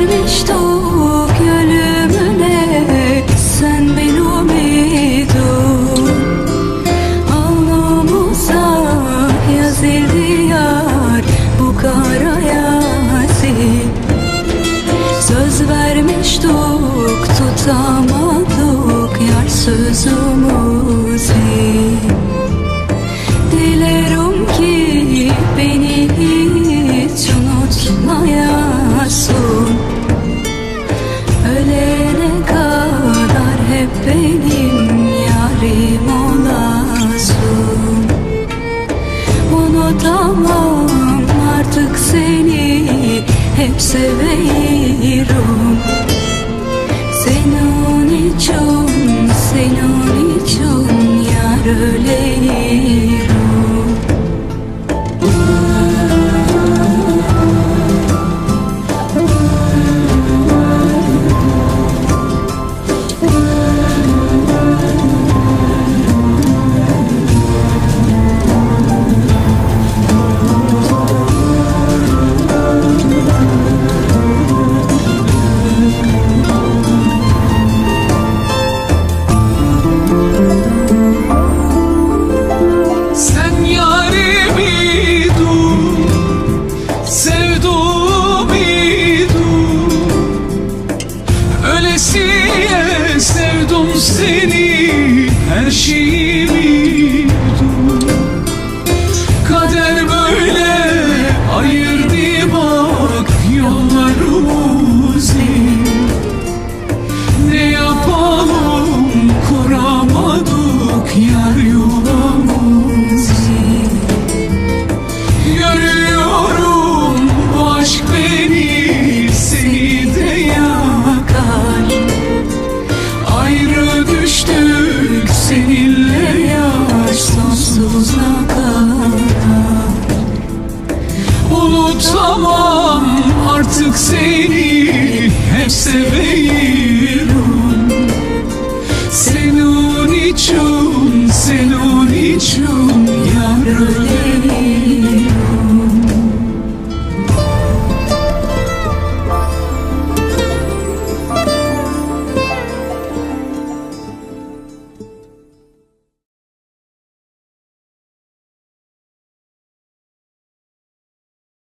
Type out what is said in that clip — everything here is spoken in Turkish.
Ermiş doğup ölümüne Sen beni umidum Alnımıza yazıldı yar Bu kara yazin Söz vermiştik tutamadık Yar sözümüzü. benim yarim olasın Unutamam artık seni hep severim. Senin için do Unutamam artık seni Hep seveyim.